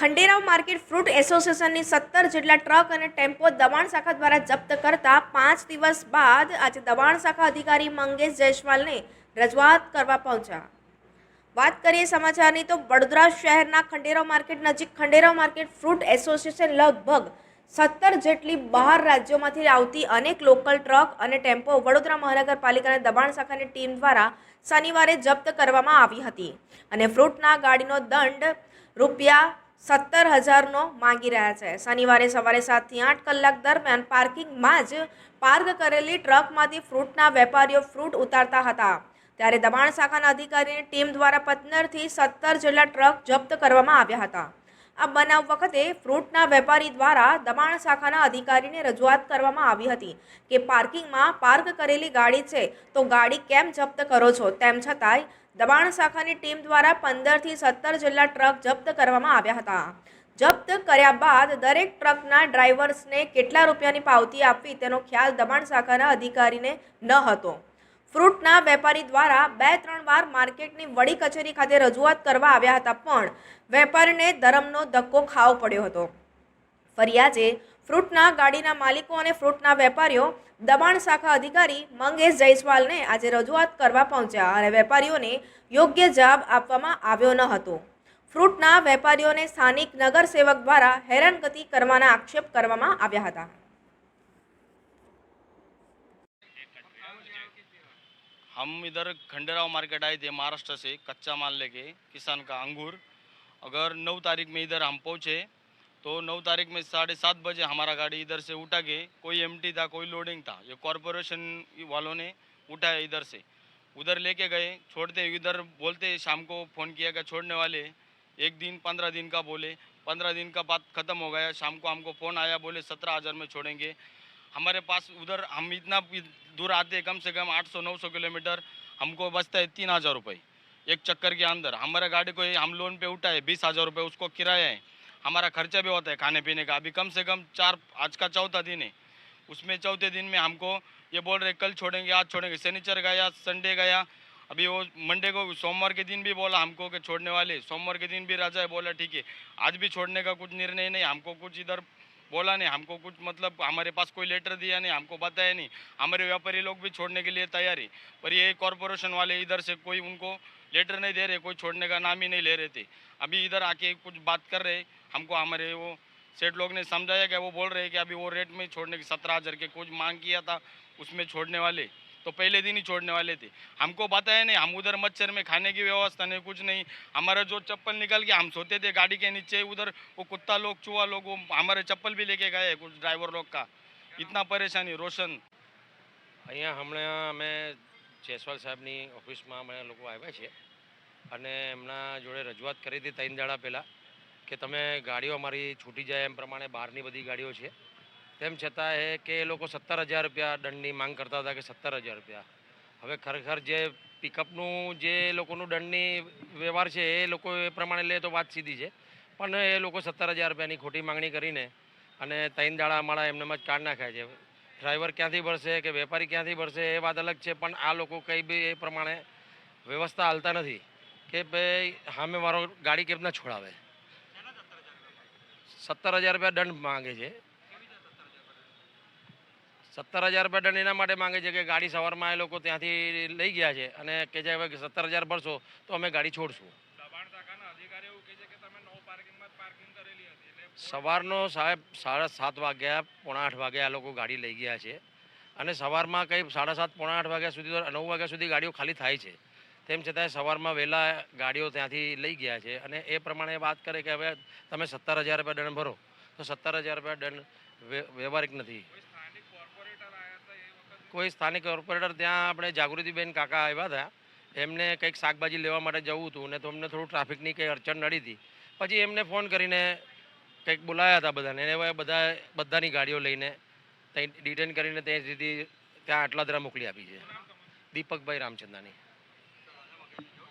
Khanderao market fruit એસોસિએશનની સત્તર જેટલા truck અને ટેમ્પો દબાણ શાખા દ્વારા જપ્ત કરતા પાંચ દિવસ બાદ આજે દબાણ શાખા અધિકારી મંગેશ જયસ્વાલને રજૂઆત કરવા પહોંચ્યા. વાત કરીએ સમાચારની તો વડોદરા શહેરના ખંડેરાવ માર્કેટ નજીક ખંડેરાવ માર્કેટ ફ્રૂટ એસોસિએશન લગભગ સત્તર જેટલી બહાર રાજ્યોમાંથી આવતી અનેક લોકલ ટ્રક અને ટેમ્પો વડોદરા મહાનગરપાલિકાની દબાણ શાખાની ટીમ દ્વારા શનિવારે જપ્ત કરવામાં આવી હતી. અને ફ્રૂટના ગાડીનો દંડ રૂપિયા સત્તર હજારનો માંગી રહ્યા છે. શનિવારે સવારે સાતથી આઠ કલાક દરમિયાન પાર્કિંગમાં જ પાર્ક કરેલી ટ્રકમાંથી ફ્રૂટના વેપારીઓ ફ્રૂટ ઉતારતા હતા. ત્યારે દબાણ શાખાના અધિકારીની ટીમ દ્વારા પતનરથી સત્તર જેટલા ટ્રક જપ્ત કરવામાં આવ્યા હતા. આ બનાવ વખતે ફ્રૂટના વેપારી દ્વારા દબાણ શાખાના અધિકારીને રજૂઆત કરવામાં આવી હતી કે પાર્કિંગમાં પાર્ક કરેલી ગાડી છે તો ગાડી કેમ જપ્ત કરો છો? તેમ છતાંય દબાણ શાખાની ટીમ દ્વારા પંદરથી સત્તર જેટલા ટ્રક જપ્ત કરવામાં આવ્યા હતા. જપ્ત કર્યા બાદ દરેક ટ્રકના ડ્રાઈવર્સને કેટલા રૂપિયાની પાવતી આપવી તેનો ખ્યાલ દબાણ શાખાના અધિકારીને ન હતો. ફ્રૂટના વેપારી દ્વારા બે ત્રણ વાર માર્કેટની વડી કચેરી ખાતે રજૂઆત કરવા આવ્યા હતા, પણ વેપારીને ધરમનો ધક્કો ખાવો પડ્યો હતો. ફરિયાદે ફ્રૂટના ગાડીના માલિકો અને ફ્રૂટના વેપારીઓ, દબાણ શાખા અધિકારી મંગેશ જયસ્વાલને આજે રજૂઆત કરવા પહોંચ્યા અને વેપારીઓને યોગ્ય જવાબ આપવામાં આવ્યો ન હતો. ફ્રૂટના વેપારીઓને સ્થાનિક નગરસેવક દ્વારા હેરાનગતિ કરવાના આક્ષેપ કરવામાં આવ્યા હતા. हम इधर खंडेराव मार्केट आए थे महाराष्ट्र से, कच्चा माल लेके, किसान का अंगूर। अगर नौ तारीख में इधर हम पहुँचे तो नौ तारीख में साढ़े सात बजे हमारा गाड़ी इधर से उठा के, कोई एमटी था, कोई लोडिंग था, ये कॉरपोरेशन वालों ने उठाया इधर से। उधर लेके गए, छोड़ते, इधर बोलते, शाम को फ़ोन किया गया छोड़ने वाले। एक दिन, पंद्रह दिन का बोले, पंद्रह दिन का बात ख़त्म हो गया, शाम को हमको फ़ोन आया, बोले, सत्रह हज़ार में छोड़ेंगे। हमारे पास उधर हम इतना दूर आते हैं, कम से कम 800-900 किलोमीटर, हमको बचता है तीन हज़ार रुपये, एक चक्कर के अंदर। हमारे गाड़ी को हम लोन पे उठाए, बीस हज़ार रुपये उसको किराया है। हमारा खर्चा भी होता है खाने पीने का। अभी कम से कम चार, आज का चौथा दिन है। उसमें चौथे दिन में हमको ये बोल रहे कल छोड़ेंगे, आज छोड़ेंगे। शनिचर गया, संडे गया, अभी वो मंडे को सोमवार के दिन भी बोला हमको कि छोड़ने वाले। सोमवार के दिन भी राजा है बोला, ठीक है, आज भी छोड़ने का कुछ निर्णय नहीं, हमको कुछ इधर बोला नहीं हमको कुछ मतलब हमारे पास कोई लेटर दिया नहीं हमको बताया नहीं हमारे व्यापारी लोग भी छोड़ने के लिए तैयार है पर ये कॉरपोरेशन वाले इधर से कोई उनको लेटर नहीं दे रहे कोई छोड़ने का नाम ही नहीं ले रहे थे अभी इधर आके कुछ बात कर रहे हमको हमारे वो सेठ लोग ने समझाया कि वो बोल रहे हैं कि अभी वो रेट में छोड़ने की सत्रह हज़ार के कुछ मांग किया था उसमें छोड़ने वाले तो पहले दिन ही छोड़ने वाले थे हमको बताया नहीं हम उधर मच्छर में खाने की व्यवस्था नहीं कुछ नहीं हमारा जो चप्पल निकल के हम सोते थे गाड़ी के नीचे उधर वो कुत्ता लोग चूहा लोग वो हमारे चप्पल भी लेके गए कुछ ड्राइवर लोग का इतना परेशानी रोशन અહીંયા હમણાં અમે જયસ્વાલ સાહેબની ઓફિસમાં અમે લોકો આવ્યા છીએ અને એમના જોડે રજૂઆત કરી હતી ત્રણ દાડા પહેલાં કે તમે ગાડીઓ અમારી છૂટી જાય એમ પ્રમાણે બહારની બધી ગાડીઓ છે તેમ છતાં એ કે એ લોકો સત્તર હજાર રૂપિયા દંડની માંગ કરતા હતા કે સત્તર હજાર રૂપિયા. હવે ખરેખર જે પિકઅપનું જે લોકોનું દંડની વ્યવહાર છે, એ લોકો એ પ્રમાણે લે તો વાત સીધી છે. પણ એ લોકો સત્તર હજાર રૂપિયાની ખોટી માંગણી કરીને અને ત્રણ દાડા અમારા એમને જ કાઢ નાખ્યા છે. ડ્રાઈવર ક્યાંથી ભરશે કે વેપારી ક્યાંથી ભરશે એ વાત અલગ છે, પણ આ લોકો કંઈ બી એ પ્રમાણે વ્યવસ્થા હાલતા નથી કે ભાઈ સામે મારો ગાડી કેમ ના છોડાવે. સત્તર હજાર રૂપિયા દંડ માંગે છે. સત્તર હજાર રૂપિયા દંડ એના માટે માંગે છે કે ગાડી સવારમાં એ લોકો ત્યાંથી લઈ ગયા છે અને કે છે હવે સત્તર હજાર ભરશો તો અમે ગાડી છોડશું. સવારનો સાહેબ સાડા સાત વાગ્યા, પોણા આઠ વાગ્યા આ લોકો ગાડી લઈ ગયા છે. અને સવારમાં કંઈ સાડા સાત, પોણા આઠ વાગ્યા સુધી નવ વાગ્યા સુધી ગાડીઓ ખાલી થાય છે. તેમ છતાંય સવારમાં વહેલા ગાડીઓ ત્યાંથી લઈ ગયા છે અને એ પ્રમાણે વાત કરે કે હવે તમે સત્તર હજાર રૂપિયા દંડ ભરો. તો સત્તર હજાર રૂપિયા દંડ વ્ય- વ્યવહારિક નથી. કોઈ સ્થાનિક કોર્પોરેટર ત્યાં આપણે જાગૃતિબેન કાકા આવ્યા હતા એમને કંઈક શાકભાજી લેવા માટે જવું હતું ને તો અમને થોડું ટ્રાફિકની કંઈ અડચણ નડી હતી. પછી એમને ફોન કરીને કંઈક બોલાયા હતા બધાને. એને બધા, બધાની ગાડીઓ લઈને ત્યાં ડિટેન કરીને ત્યાં સુધી ત્યાં આટલાદરા મોકલી આપી છે. દીપકભાઈ રામચંદાની.